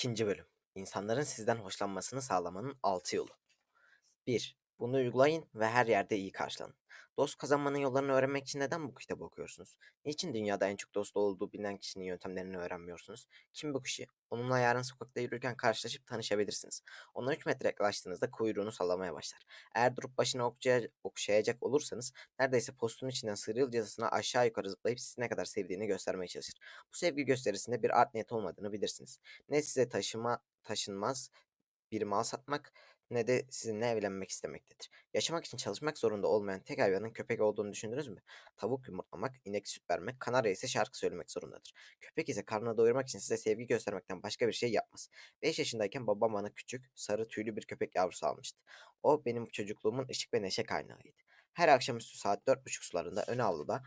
İkinci bölüm. İnsanların sizden hoşlanmasını sağlamanın 6 yolu. 1. Bunu uygulayın ve her yerde iyi karşılanın. Dost kazanmanın yollarını öğrenmek için neden bu kitabı okuyorsunuz? Niçin dünyada en çok dostu olduğu bilinen kişinin yöntemlerini öğrenmiyorsunuz? Kim bu kişi? Onunla yarın sokakta yürürken karşılaşıp tanışabilirsiniz. Ona 3 metre yaklaştığınızda kuyruğunu sallamaya başlar. Eğer durup başını okşaya- okşayacak olursanız neredeyse postun içinden sıyrılcasına aşağı yukarı zıplayıp sizi ne kadar sevdiğini göstermeye çalışır. Bu sevgi gösterisinde bir art niyet olmadığını bilirsiniz. Ne size taşıma taşınmaz bir mal satmak ne de sizinle evlenmek istemektedir. Yaşamak için çalışmak zorunda olmayan tek hayvanın köpek olduğunu düşündünüz mü? Tavuk yumurtlamak, inek süt vermek, kanarya ise şarkı söylemek zorundadır. Köpek ise karnını doyurmak için size sevgi göstermekten başka bir şey yapmaz. 5 yaşındayken babam bana küçük, sarı tüylü bir köpek yavrusu almıştı. O benim çocukluğumun ışık ve neşe kaynağıydı. Her akşamüstü saat dört buçuk sularında ön avluda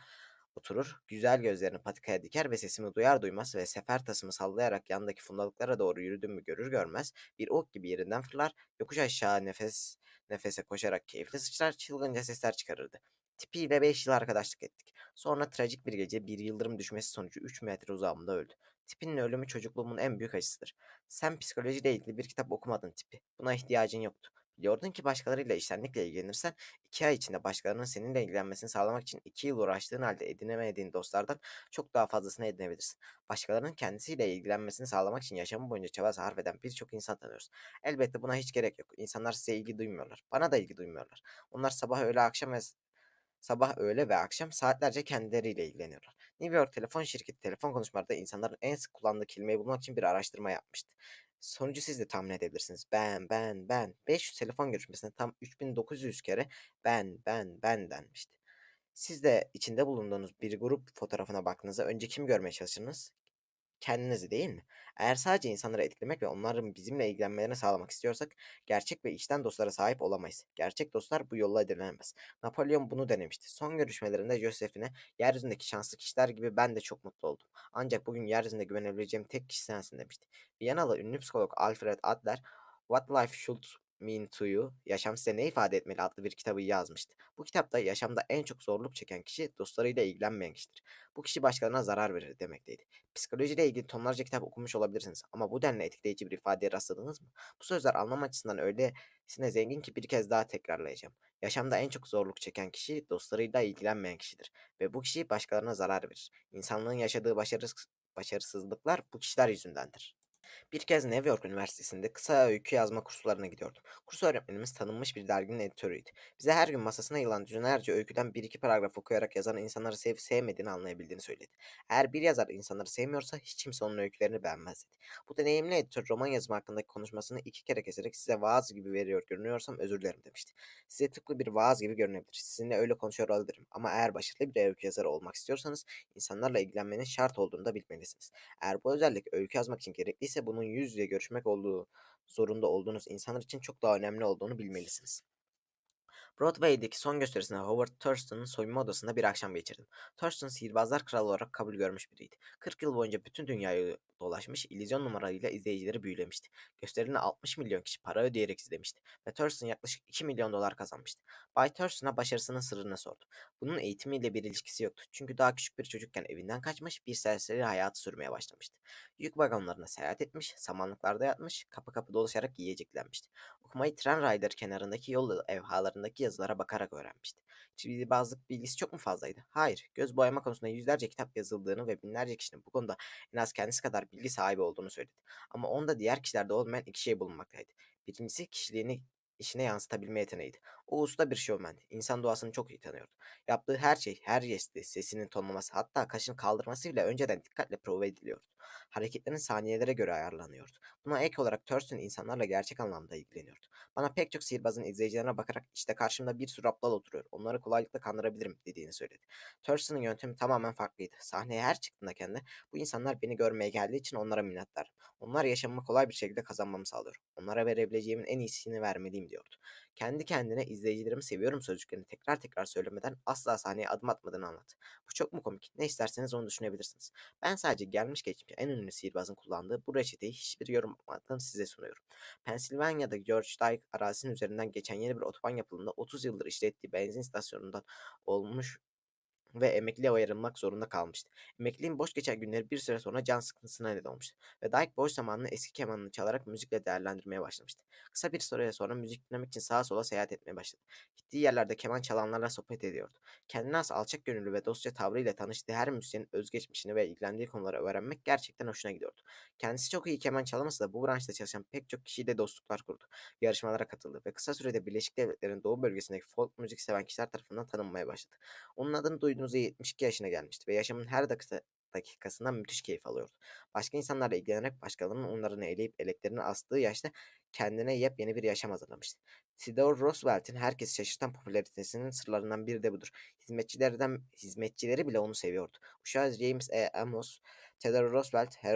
oturur, güzel gözlerini patikaya diker ve sesimi duyar duymaz ve sefer tasımı sallayarak yandaki fundalıklara doğru yürüdüğümü görür görmez bir ok gibi yerinden fırlar, yokuş aşağı nefes nefese koşarak keyifli sıçrar, çılgınca sesler çıkarırdı. Tipiyle 5 yıl arkadaşlık ettik. Sonra trajik bir gece bir yıldırım düşmesi sonucu 3 metre uzağımda öldü. Tipinin ölümü çocukluğumun en büyük acısıdır. Sen psikolojiyle ilgili bir kitap okumadın tipi. Buna ihtiyacın yoktu. Biliyordun ki başkalarıyla iştenlikle ilgilenirsen iki ay içinde başkalarının seninle ilgilenmesini sağlamak için iki yıl uğraştığın halde edinemediğin dostlardan çok daha fazlasını edinebilirsin. Başkalarının kendisiyle ilgilenmesini sağlamak için yaşamı boyunca çaba sarf eden birçok insan tanıyoruz. Elbette buna hiç gerek yok. İnsanlar size ilgi duymuyorlar. Bana da ilgi duymuyorlar. Onlar sabah öğle akşam ve sabah öğle ve akşam saatlerce kendileriyle ilgileniyorlar. New York Telefon Şirketi telefon konuşmalarda insanların en sık kullandığı kelimeyi bulmak için bir araştırma yapmıştı. Sonucu siz de tahmin edebilirsiniz. Ben, ben, ben. 500 telefon görüşmesinde tam 3900 kere ben, ben, ben denmişti. Siz de içinde bulunduğunuz bir grup fotoğrafına baktığınızda önce kim görmeye çalışırsınız? Kendinizi değil mi? Eğer sadece insanları etkilemek ve onların bizimle ilgilenmelerini sağlamak istiyorsak gerçek ve içten dostlara sahip olamayız. Gerçek dostlar bu yolla edilemez. Napolyon bunu denemişti. Son görüşmelerinde Josephine yeryüzündeki şanslı kişiler gibi ben de çok mutlu oldum. Ancak bugün yeryüzünde güvenebileceğim tek kişi sensin demişti. Viyanalı ünlü psikolog Alfred Adler What Life Should Mean to You, Yaşam Size Ne ifade Etmeli adlı bir kitabı yazmıştı. Bu kitapta yaşamda en çok zorluk çeken kişi dostlarıyla ilgilenmeyen kişidir. Bu kişi başkalarına zarar verir demekteydi. Psikolojiyle ilgili tonlarca kitap okumuş olabilirsiniz ama bu denli etkileyici bir ifadeye rastladınız mı? Bu sözler anlam açısından öylesine zengin ki bir kez daha tekrarlayacağım. Yaşamda en çok zorluk çeken kişi dostlarıyla ilgilenmeyen kişidir ve bu kişi başkalarına zarar verir. İnsanlığın yaşadığı başarısız, başarısızlıklar bu kişiler yüzündendir. Bir kez New York Üniversitesi'nde kısa öykü yazma kurslarına gidiyordum. Kurs öğretmenimiz tanınmış bir derginin editörüydü. Bize her gün masasına yılan düzinlerce öyküden bir iki paragraf okuyarak yazan insanları sevip sevmediğini anlayabildiğini söyledi. Eğer bir yazar insanları sevmiyorsa hiç kimse onun öykülerini beğenmez dedi. Bu deneyimli editör roman yazma hakkındaki konuşmasını iki kere keserek size vaaz gibi veriyor görünüyorsam özür dilerim demişti. Size tıpkı bir vaaz gibi görünebilir. Sizinle öyle konuşuyor olabilirim. Ama eğer başarılı bir öykü yazarı olmak istiyorsanız insanlarla ilgilenmenin şart olduğunu da bilmelisiniz. Eğer bu özellik öykü yazmak için gerekliyse bunun yüz yüze görüşmek olduğu zorunda olduğunuz insanlar için çok daha önemli olduğunu bilmelisiniz. Broadway'deki son gösterisinde Howard Thurston'ın soyunma odasında bir akşam geçirdim. Thurston sihirbazlar kralı olarak kabul görmüş biriydi. 40 yıl boyunca bütün dünyayı dolaşmış, illüzyon numaralarıyla izleyicileri büyülemişti. Gösterini 60 milyon kişi para ödeyerek izlemişti ve Thurston yaklaşık 2 milyon dolar kazanmıştı. Bay Thurston'a başarısının sırrını sordu. Bunun eğitimiyle bir ilişkisi yoktu. Çünkü daha küçük bir çocukken evinden kaçmış, bir serseri hayatı sürmeye başlamıştı. Yük vagonlarına seyahat etmiş, samanlıklarda yatmış, kapı kapı dolaşarak yiyeceklenmişti. Okumayı tren rayları kenarındaki yol evhalarındaki yazılara bakarak öğrenmişti. Sihirbazlık bilgisi çok mu fazlaydı? Hayır. Göz boyama konusunda yüzlerce kitap yazıldığını ve binlerce kişinin bu konuda en az kendisi kadar bilgi sahibi olduğunu söyledi. Ama onda diğer kişilerde olmayan iki şey bulunmaktaydı. Birincisi kişiliğini işine yansıtabilme yeteneğiydi. O usta bir şovmendi. İnsan doğasını çok iyi tanıyordu. Yaptığı her şey, her jesti, sesinin tonlaması, hatta kaşını kaldırması bile önceden dikkatle prova ediliyordu. Hareketlerin saniyelere göre ayarlanıyordu. Buna ek olarak Thurston insanlarla gerçek anlamda ilgileniyordu. Bana pek çok sihirbazın izleyicilerine bakarak işte karşımda bir sürü aptal oturuyor. Onları kolaylıkla kandırabilirim dediğini söyledi. Thurston'ın yöntemi tamamen farklıydı. Sahneye her çıktığında kendi bu insanlar beni görmeye geldiği için onlara minnettarım. Onlar yaşamımı kolay bir şekilde kazanmamı sağlıyor. Onlara verebileceğimin en iyisini vermeliyim diyordu. Kendi kendine izleyicilerimi seviyorum sözcüklerini tekrar tekrar söylemeden asla sahneye adım atmadığını anlat. Bu çok mu komik? Ne isterseniz onu düşünebilirsiniz. Ben sadece gelmiş geçmiş en ünlü sihirbazın kullandığı bu reçeteyi hiçbir yorum yapmadan size sunuyorum. Pensilvanya'da George Dyke arazisinin üzerinden geçen yeni bir otoban yapıldığında 30 yıldır işlettiği benzin istasyonundan olmuş ve emekliye ayrılmak zorunda kalmıştı. Emekliliğin boş geçen günleri bir süre sonra can sıkıntısına neden olmuştu ve Dyke boş zamanını eski kemanını çalarak müzikle değerlendirmeye başlamıştı. Kısa bir süre sonra müzik dinlemek için sağa sola seyahat etmeye başladı. Gittiği yerlerde keman çalanlarla sohbet ediyordu. Kendine has alçak gönüllü ve dostça tavrıyla tanıştığı her müzisyenin özgeçmişini ve ilgilendiği konuları öğrenmek gerçekten hoşuna gidiyordu. Kendisi çok iyi keman çalamasa da bu branşta çalışan pek çok kişiyle dostluklar kurdu. Yarışmalara katıldı ve kısa sürede Birleşik Devletler'in doğu bölgesindeki folk müzik seven kişiler tarafından tanınmaya başladı. Onun adını duyduğunuzda 72 yaşına gelmişti ve yaşamın her dakika dakikasından müthiş keyif alıyordu. Başka insanlarla ilgilenerek başkalarının onlarını eleyip eleklerini astığı yaşta kendine yepyeni bir yaşam hazırlamıştı. Theodore Roosevelt'in herkesi şaşırtan popülaritesinin sırlarından biri de budur. Hizmetçilerden hizmetçileri bile onu seviyordu. Uşağı James E. Amos, Theodore Roosevelt Her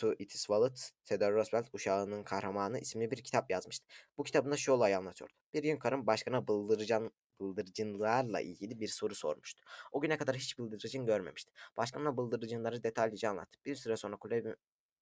to It Is Wallet, Theodore Roosevelt Uşağının Kahramanı isimli bir kitap yazmıştı. Bu kitabında şu olayı anlatıyordu. Bir gün karım başkana bıldırıcan bıldırcınlarla ilgili bir soru sormuştu. O güne kadar hiç bıldırcın görmemişti. Başkanına bıldırcınları detaylıca anlattı. Bir süre sonra kulübe,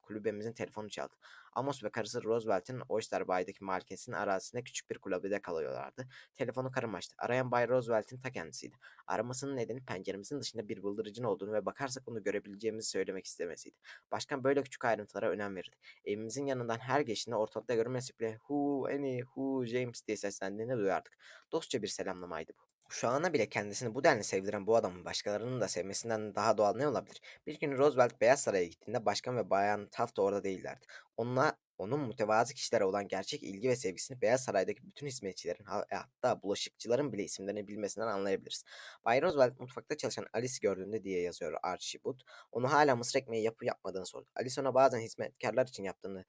kulübemizin telefonu çaldı. Amos ve karısı Roosevelt'in Oyster Bay'daki malikesinin arazisinde küçük bir kulübede kalıyorlardı. Telefonu karım açtı. Arayan Bay Roosevelt'in ta kendisiydi. Aramasının nedeni penceremizin dışında bir bıldırıcın olduğunu ve bakarsak onu görebileceğimizi söylemek istemesiydi. Başkan böyle küçük ayrıntılara önem verirdi. Evimizin yanından her geçtiğinde ortalıkta görünmesi bile Who, Annie, Who, James diye seslendiğini duyardık. Dostça bir selamlamaydı bu. Uşağına bile kendisini bu denli sevdiren bu adamın başkalarının da sevmesinden daha doğal ne olabilir? Bir gün Roosevelt Beyaz Saray'a gittiğinde başkan ve bayan Taft orada değillerdi. Onunla onun mütevazı kişilere olan gerçek ilgi ve sevgisini Beyaz Saray'daki bütün hizmetçilerin hatta bulaşıkçıların bile isimlerini bilmesinden anlayabiliriz. Bay Roosevelt mutfakta çalışan Alice'i gördüğünde diye yazıyor Archie Wood. Onu hala mısır ekmeği yapıp yapmadığını sordu. Alice ona bazen hizmetkarlar için yaptığını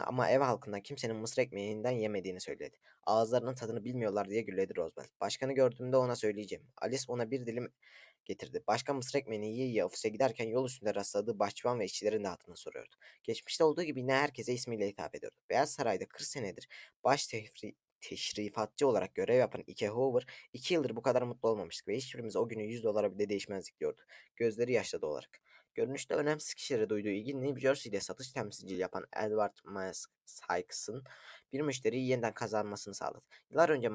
ama ev halkından kimsenin mısır ekmeğinden yemediğini söyledi. Ağızlarının tadını bilmiyorlar diye gülledi Roosevelt. Başkanı gördüğümde ona söyleyeceğim. Alice ona bir dilim getirdi. Başkan mısır ekmeğini yiye yiye ofise giderken yol üstünde rastladığı bahçıvan ve işçilerin de adını soruyordu. Geçmişte olduğu gibi yine herkese ismiyle hitap ediyordu. Beyaz Saray'da 40 senedir baş tefri, teşrifatçı olarak görev yapan Ike Hoover iki yıldır bu kadar mutlu olmamıştık ve hiçbirimiz o günü 100 dolara bile değişmezdik diyordu. Gözleri yaşlı olarak. Görünüşte önemsiz kişilere duyduğu ilgi New Jersey'de satış temsilciliği yapan Edward Sykes'ın bir müşteriyi yeniden kazanmasını sağladı. Yıllar önce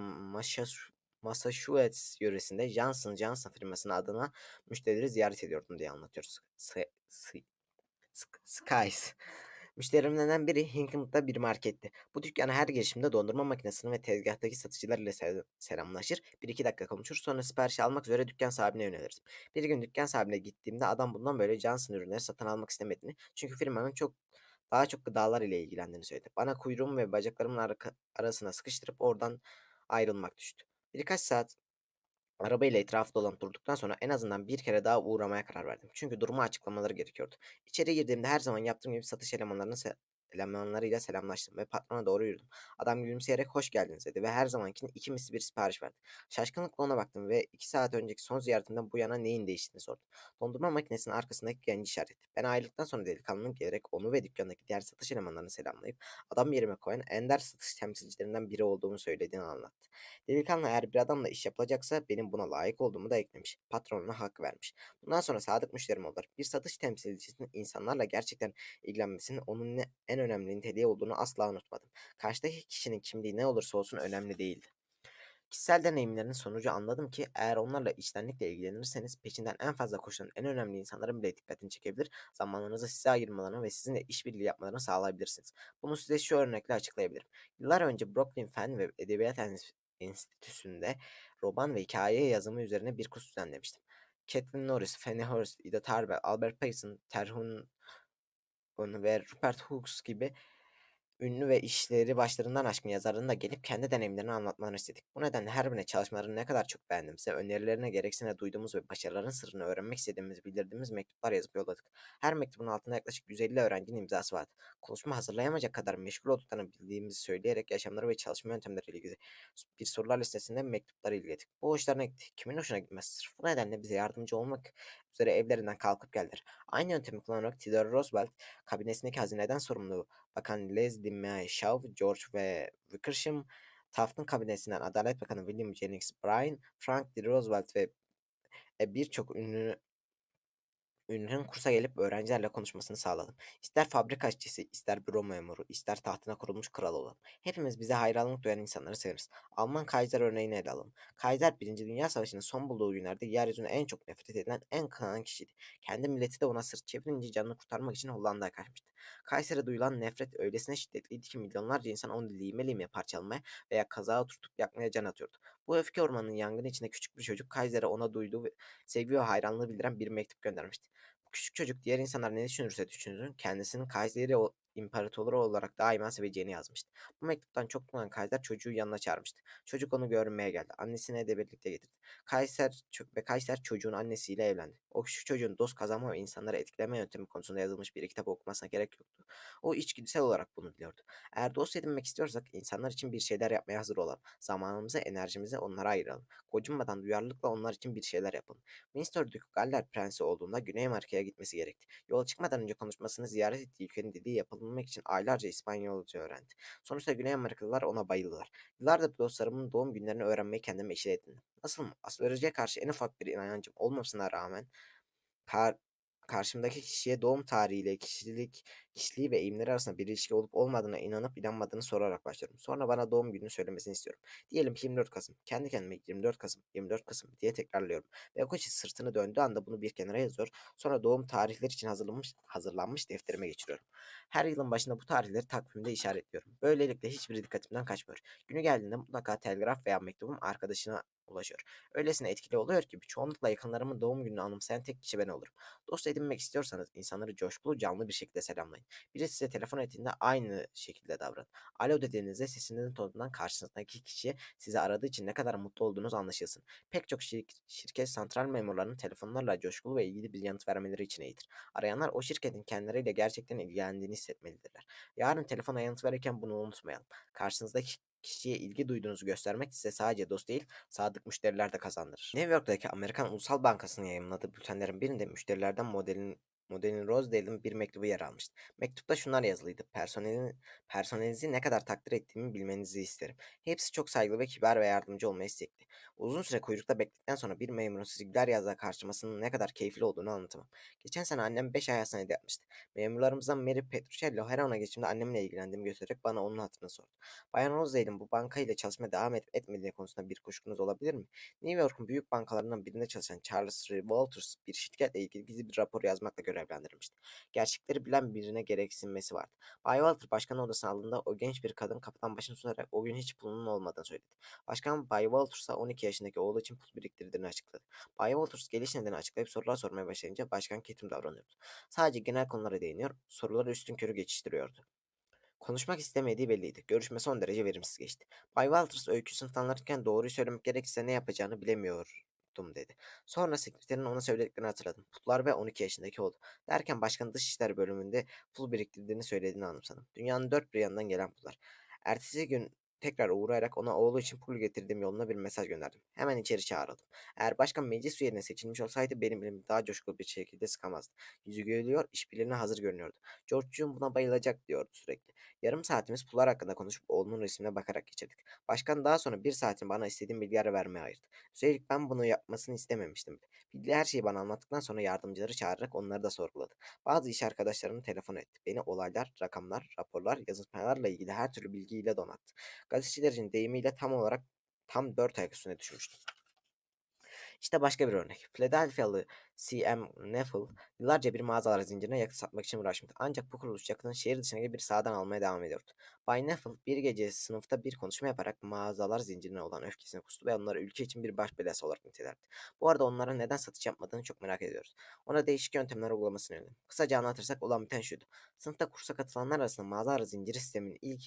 Massachusetts yöresinde Johnson Johnson firmasının adına müşterileri ziyaret ediyordum diye anlatıyoruz. Skies. Müşterimlerden biri Hinkham'da bir marketti. Bu dükkana her girişimde dondurma makinesini ve tezgahtaki satıcılar ile selamlaşır. Bir iki dakika konuşur sonra sipariş almak üzere dükkan sahibine yöneliriz. Bir gün dükkan sahibine gittiğimde adam bundan böyle Johnson ürünleri satın almak istemediğini çünkü firmanın çok daha çok gıdalar ile ilgilendiğini söyledi. Bana kuyruğumu ve bacaklarımın arasına sıkıştırıp oradan ayrılmak düştü. Birkaç saat Arabayla etrafı dolanıp durduktan sonra en azından bir kere daha uğramaya karar verdim. Çünkü durumu açıklamaları gerekiyordu. İçeri girdiğimde her zaman yaptığım gibi satış elemanlarının se elemanlarıyla selamlaştım ve patrona doğru yürüdüm. Adam gülümseyerek hoş geldiniz dedi ve her zamankinin iki misli bir sipariş verdi. Şaşkınlıkla ona baktım ve iki saat önceki son ziyaretimden bu yana neyin değiştiğini sordum. Dondurma makinesinin arkasındaki genci işaret. Ben ayrıldıktan sonra delikanlının gelerek onu ve dükkandaki diğer satış elemanlarını selamlayıp adam yerime koyan ender satış temsilcilerinden biri olduğumu söylediğini anlattı. Delikanlı eğer bir adamla iş yapılacaksa benim buna layık olduğumu da eklemiş. Patronuna hak vermiş. Bundan sonra sadık müşterim olur. Bir satış temsilcisinin insanlarla gerçekten ilgilenmesinin onun en önemli niteliği olduğunu asla unutmadım. Karşıdaki kişinin kimliği ne olursa olsun önemli değildi. Kişisel deneyimlerin sonucu anladım ki eğer onlarla içtenlikle ilgilenirseniz peşinden en fazla koşan en önemli insanların bile dikkatini çekebilir, zamanınızı size ayırmalarını ve sizinle işbirliği yapmalarını sağlayabilirsiniz. Bunu size şu örnekle açıklayabilirim. Yıllar önce Brooklyn Fen ve Edebiyat Enstitüsü'nde roman ve hikaye yazımı üzerine bir kurs düzenlemiştim. Caitlin Norris, Fanny Hurst, Ida Tarbell, Albert Payson, Terhun ve Rupert Hooks gibi ünlü ve işleri başlarından aşkın yazarının da gelip kendi deneyimlerini anlatmalarını istedik. Bu nedenle her birine çalışmalarını ne kadar çok beğendiğimizi, önerilerine gereksine duyduğumuz ve başarıların sırrını öğrenmek istediğimizi bildirdiğimiz mektuplar yazıp yolladık. Her mektubun altında yaklaşık 150 öğrencinin imzası vardı. Konuşma hazırlayamayacak kadar meşgul olduklarını bildiğimizi söyleyerek yaşamları ve çalışma yöntemleriyle ilgili bir sorular listesinde mektupları ilgiledik. Bu hoşlarına gitti. Kimin hoşuna gitmez? Sırf bu nedenle bize yardımcı olmak üzere evlerinden kalkıp geldiler. Aynı yöntemi kullanarak Theodore Roosevelt kabinesindeki hazineden sorumlu Bakan Leslie Shaw, George ve Wickersham, Taft'ın kabinesinden Adalet Bakanı William Jennings Bryan, Frank D. Roosevelt ve e, birçok ünlü Ünlülerin kursa gelip öğrencilerle konuşmasını sağladım. İster fabrika işçisi, ister büro memuru, ister tahtına kurulmuş kral olalım. Hepimiz bize hayranlık duyan insanları severiz. Alman Kaiser örneğini ele alalım. Kaiser 1. Dünya Savaşı'nın son bulduğu günlerde yeryüzüne en çok nefret edilen, en kınanan kişiydi. Kendi milleti de ona sırt çevirince canını kurtarmak için Hollanda'ya kaçmıştı. Kaiser'e duyulan nefret öylesine şiddetliydi ki milyonlarca insan onu lime lime parçalamaya veya kazağa oturtup yakmaya can atıyordu. Bu öfke ormanının yangını içinde küçük bir çocuk Kaiser'e ona duyduğu sevgi ve hayranlığı bildiren bir mektup göndermişti. Bu küçük çocuk diğer insanlar ne düşünürse düşünsün kendisinin Kayseri o imparatoru olarak daima seveceğini yazmıştı. Bu mektuptan çok mutlulanan Kaiser çocuğu yanına çağırmıştı. Çocuk onu görmeye geldi. Annesine de birlikte getirdi. Kaiser ve Kaiser çocuğun annesiyle evlendi. O küçük çocuğun dost kazanma ve insanları etkileme yöntemi konusunda yazılmış bir kitap okumasına gerek yoktu. O içgüdüsel olarak bunu biliyordu. Eğer dost edinmek istiyorsak insanlar için bir şeyler yapmaya hazır olalım. Zamanımızı, enerjimizi onlara ayıralım. Gocunmadan duyarlılıkla onlar için bir şeyler yapalım. Windsor Duke Galler Prensi olduğunda Güney Amerika'ya gitmesi gerekti. Yola çıkmadan önce konuşmasını ziyaret ettiği ülkenin dediği yapılabilmek için aylarca İspanyolca öğrendi. Sonuçta Güney Amerikalılar ona bayıldılar. Yıllardır dostlarımın doğum günlerini öğrenmeyi kendime işe edindim. Nasıl mı? Astrolojiye karşı en ufak bir inancım olmamasına rağmen kar karşımdaki kişiye doğum tarihiyle kişilik, kişiliği ve eğilimleri arasında bir ilişki olup olmadığına inanıp inanmadığını sorarak başlıyorum. Sonra bana doğum gününü söylemesini istiyorum. Diyelim ki 24 Kasım. Kendi kendime 24 Kasım, 24 Kasım diye tekrarlıyorum. Ve kişi sırtını döndüğü anda bunu bir kenara yazıyor. Sonra doğum tarihleri için hazırlanmış, hazırlanmış defterime geçiriyorum. Her yılın başında bu tarihleri takvimde işaretliyorum. Böylelikle hiçbiri dikkatimden kaçmıyor. Günü geldiğinde mutlaka telgraf veya mektubum arkadaşına ulaşıyor. Öylesine etkili oluyor ki çoğunlukla yakınlarımın doğum gününü anımsayan tek kişi ben olurum. Dost edinmek istiyorsanız insanları coşkulu canlı bir şekilde selamlayın. Biri size telefon ettiğinde aynı şekilde davranın. Alo dediğinizde sesinin tonundan karşınızdaki kişi sizi aradığı için ne kadar mutlu olduğunuz anlaşılsın. Pek çok şir- şirket santral memurlarının telefonlarla coşkulu ve ilgili bir yanıt vermeleri için iyidir. Arayanlar o şirketin kendileriyle gerçekten ilgilendiğini hissetmelidirler. Yarın telefona yanıt verirken bunu unutmayalım. Karşınızdaki kişiye ilgi duyduğunuzu göstermek size sadece dost değil, sadık müşteriler de kazandırır. New York'taki Amerikan Ulusal Bankası'nın yayınladığı bültenlerin birinde müşterilerden modelin modelin Rosedale'ın bir mektubu yer almıştı. Mektupta şunlar yazılıydı. Personelin, personelinizi ne kadar takdir ettiğimi bilmenizi isterim. Hepsi çok saygılı ve kibar ve yardımcı olmayı istekli. Uzun süre kuyrukta bekledikten sonra bir memurun sizi güler yazla karşılamasının ne kadar keyifli olduğunu anlatamam. Geçen sene annem 5 ay hastanede yatmıştı. Memurlarımızdan Mary Petruccello her ona geçtiğimde annemle ilgilendiğimi göstererek bana onun hatırını sordu. Bayan Rosedale'in bu banka ile çalışmaya devam edip etmediği konusunda bir kuşkunuz olabilir mi? New York'un büyük bankalarından birinde çalışan Charles R. Walters bir şirketle ilgili gizli bir rapor yazmakla görevlendirilmişti. Gerçekleri bilen birine gereksinmesi vardı. Bay Walter başkan odasına aldığında o genç bir kadın kapıdan başını sunarak o gün hiç pulunun olmadığını söyledi. Başkan Bay Walters'a 12 yaşındaki oğlu için pul biriktirdiğini açıkladı. Bay Walters geliş nedeni açıklayıp sorular sormaya başlayınca başkan ketum davranıyordu. Sadece genel konulara değiniyor, soruları üstün körü geçiştiriyordu. Konuşmak istemediği belliydi. Görüşme son derece verimsiz geçti. Bay Walters öyküsünü anlatırken doğruyu söylemek gerekirse ne yapacağını bilemiyordum dedi. Sonra sekreterin ona söylediklerini hatırladım. Pullar ve 12 yaşındaki oğlu. Derken başkanın dışişler bölümünde pul biriktirdiğini söylediğini anımsadım. Dünyanın dört bir yanından gelen pullar. Ertesi gün tekrar uğrayarak ona oğlu için pul getirdiğim yoluna bir mesaj gönderdim. Hemen içeri çağrıldım. Eğer başkan meclis üyeline seçilmiş olsaydı benim elimi daha coşkulu bir şekilde sıkamazdı. Yüzü gülüyor, işbirliğine hazır görünüyordu. George'cuğum buna bayılacak diyordu sürekli. Yarım saatimiz pullar hakkında konuşup oğlunun resmine bakarak geçirdik. Başkan daha sonra bir saatini bana istediğim bilgileri vermeye ayırdı. Üstelik ben bunu yapmasını istememiştim. Bildiği her şeyi bana anlattıktan sonra yardımcıları çağırarak onları da sorguladı. Bazı iş arkadaşlarını telefon etti. Beni olaylar, rakamlar, raporlar, yazışmalarla ilgili her türlü bilgiyle donattı. Gazetecilerin deyimiyle tam olarak tam dört ayak üstüne düşmüştüm. İşte başka bir örnek. Philadelphia'lı C.M. Neffel yıllarca bir mağazalar zincirine yakıt satmak için uğraşmıştı. Ancak bu kuruluş yakıtını şehir dışındaki bir sahadan almaya devam ediyordu. Bay Neffel bir gece sınıfta bir konuşma yaparak mağazalar zincirine olan öfkesini kustu ve onları ülke için bir baş belası olarak nitelerdi. Bu arada onlara neden satış yapmadığını çok merak ediyoruz. Ona değişik yöntemler uygulamasını önerdim. Kısaca anlatırsak olan biten şuydu. Sınıfta kursa katılanlar arasında mağazalar zinciri sisteminin ilk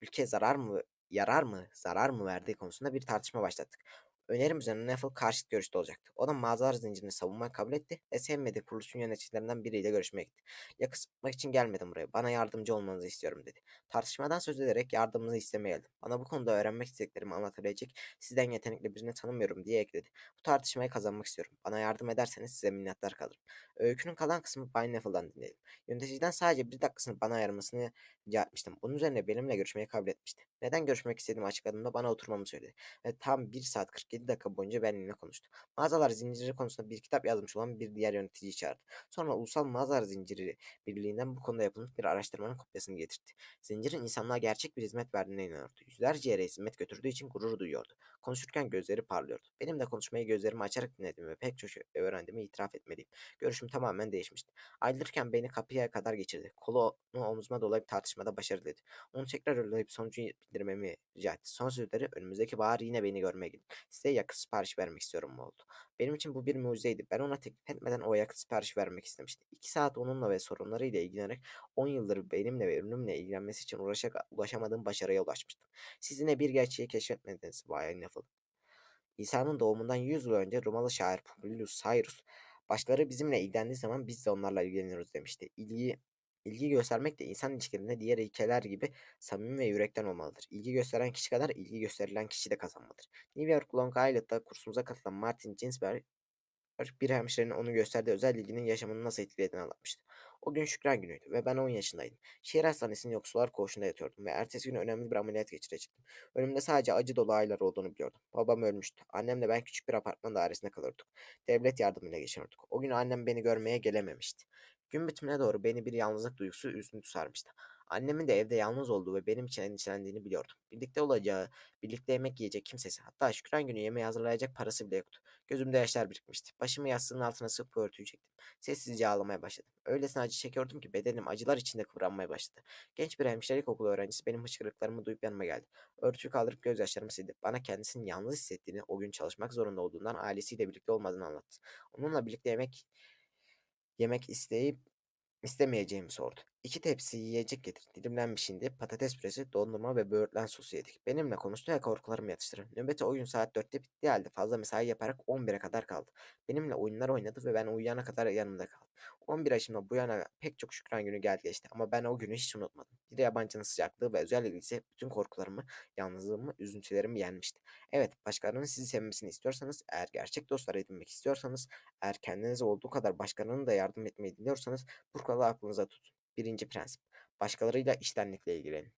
ülke zarar mı yarar mı, zarar mı verdiği konusunda bir tartışma başlattık. Önerim üzerine Neffel karşıt görüşte olacaktı. O da mağazalar zincirini savunmayı kabul etti ve sevmediği kuruluşun yöneticilerinden biriyle görüşmeye gitti. Yakıt sıkmak için gelmedim buraya. Bana yardımcı olmanızı istiyorum dedi. Tartışmadan söz ederek yardımınızı istemeye geldim. Bana bu konuda öğrenmek istediklerimi anlatabilecek sizden yetenekli birini tanımıyorum diye ekledi. Bu tartışmayı kazanmak istiyorum. Bana yardım ederseniz size minnettar kalırım. Öykünün kalan kısmı Bay Neffel'dan dinleyelim. Yöneticiden sadece bir dakikasını bana ayırmasını rica etmiştim. Bunun üzerine benimle görüşmeyi kabul etmişti. Neden görüşmek istediğimi açıkladığımda bana oturmamı söyledi. Ve tam 1 saat 47 7 dakika boyunca benimle konuştu. Mağazalar zinciri konusunda bir kitap yazmış olan bir diğer yöneticiyi çağırdı. Sonra Ulusal Mağazalar Zinciri Birliği'nden bu konuda yapılmış bir araştırmanın kopyasını getirdi. Zincirin insanlığa gerçek bir hizmet verdiğine inanıyordu. Yüzlerce yere hizmet götürdüğü için gurur duyuyordu. Konuşurken gözleri parlıyordu. Benim de konuşmayı gözlerimi açarak dinlediğimi ve pek çok şey öğrendiğimi itiraf etmeliyim. Görüşüm tamamen değişmişti. Ayrılırken beni kapıya kadar geçirdi. Kolunu omzuma dolayıp tartışmada başarılıydı. Onu tekrar arayıp sonucu bildirmemi rica etti. Son sözleri önümüzdeki bahar yine beni görmeye gelin. Size yakıt sipariş vermek istiyorum oldu. Benim için bu bir mucizeydi. Ben ona teklif etmeden o yakıt sipariş vermek istemiştim. İki saat onunla ve sorunlarıyla ilgilenerek 10 yıldır benimle ve ürünümle ilgilenmesi için uğraşarak ulaşamadığım başarıya ulaşmıştım. Siz yine bir gerçeği keşfetmediniz Bay Neville. İsa'nın doğumundan 100 yıl önce Romalı şair Publius Cyrus, başkaları bizimle ilgilendiği zaman biz de onlarla ilgileniyoruz demişti. İlgi İlgi göstermek de insan ilişkilerinde diğer ilkeler gibi samimi ve yürekten olmalıdır. İlgi gösteren kişi kadar ilgi gösterilen kişi de kazanmalıdır. New York Long Island'da kursumuza katılan Martin Ginsberg bir hemşirenin onu gösterdiği özel ilginin yaşamını nasıl etkilediğini anlatmıştı. O gün Şükran günüydü ve ben 10 yaşındaydım. Şehir hastanesinin yoksullar koğuşunda yatıyordum ve ertesi gün önemli bir ameliyat geçirecektim. Önümde sadece acı dolu aylar olduğunu biliyordum. Babam ölmüştü. Annemle ben küçük bir apartman dairesinde kalıyorduk. Devlet yardımıyla geçiniyorduk. O gün annem beni görmeye gelememişti. Gün bitimine doğru beni bir yalnızlık duygusu üzüntü sarmıştı. Annemin de evde yalnız olduğu ve benim için endişelendiğini biliyordum. Birlikte olacağı, birlikte yemek yiyecek kimsesi, hatta Şükran günü yemeği hazırlayacak parası bile yoktu. Gözümde yaşlar birikmişti. Başımı yastığın altına sıkıp örtüyü çektim. Sessizce ağlamaya başladım. Öylesine acı çekiyordum ki bedenim acılar içinde kıvranmaya başladı. Genç bir hemşirelik okulu öğrencisi benim hıçkırıklarımı duyup yanıma geldi. Örtüyü kaldırıp gözyaşlarımı sildi. Bana kendisini yalnız hissettiğini, o gün çalışmak zorunda olduğundan ailesiyle birlikte olmadığını anlattı. Onunla birlikte yemek yemek isteyip İstemeyeceğimi sordu. İki tepsi yiyecek getirdi. Dilimlenmiş hindi, patates püresi, dondurma ve böğürtlen sosu yedik. Benimle konuştu ve korkularımı yatıştırdı. Nöbeti o gün saat 4'te bitti halde fazla mesai yaparak 11'e kadar kaldı. Benimle oyunlar oynadı ve ben uyuyana kadar yanımda kaldı. 11 yaşımda bu yana pek çok şükran günü geldi geçti ama ben o günü hiç unutmadım. Bir de yabancının sıcaklığı ve özel ilgisi bütün korkularımı, yalnızlığımı, üzüntülerimi yenmişti. Evet, başkalarının sizi sevmesini istiyorsanız, eğer gerçek dostlar edinmek istiyorsanız, eğer kendinize olduğu kadar başkalarının da yardım etmeyi diliyorsanız bu kuralı aklınıza tutun. Birinci prensip. Başkalarıyla içtenlikle ilgilenin.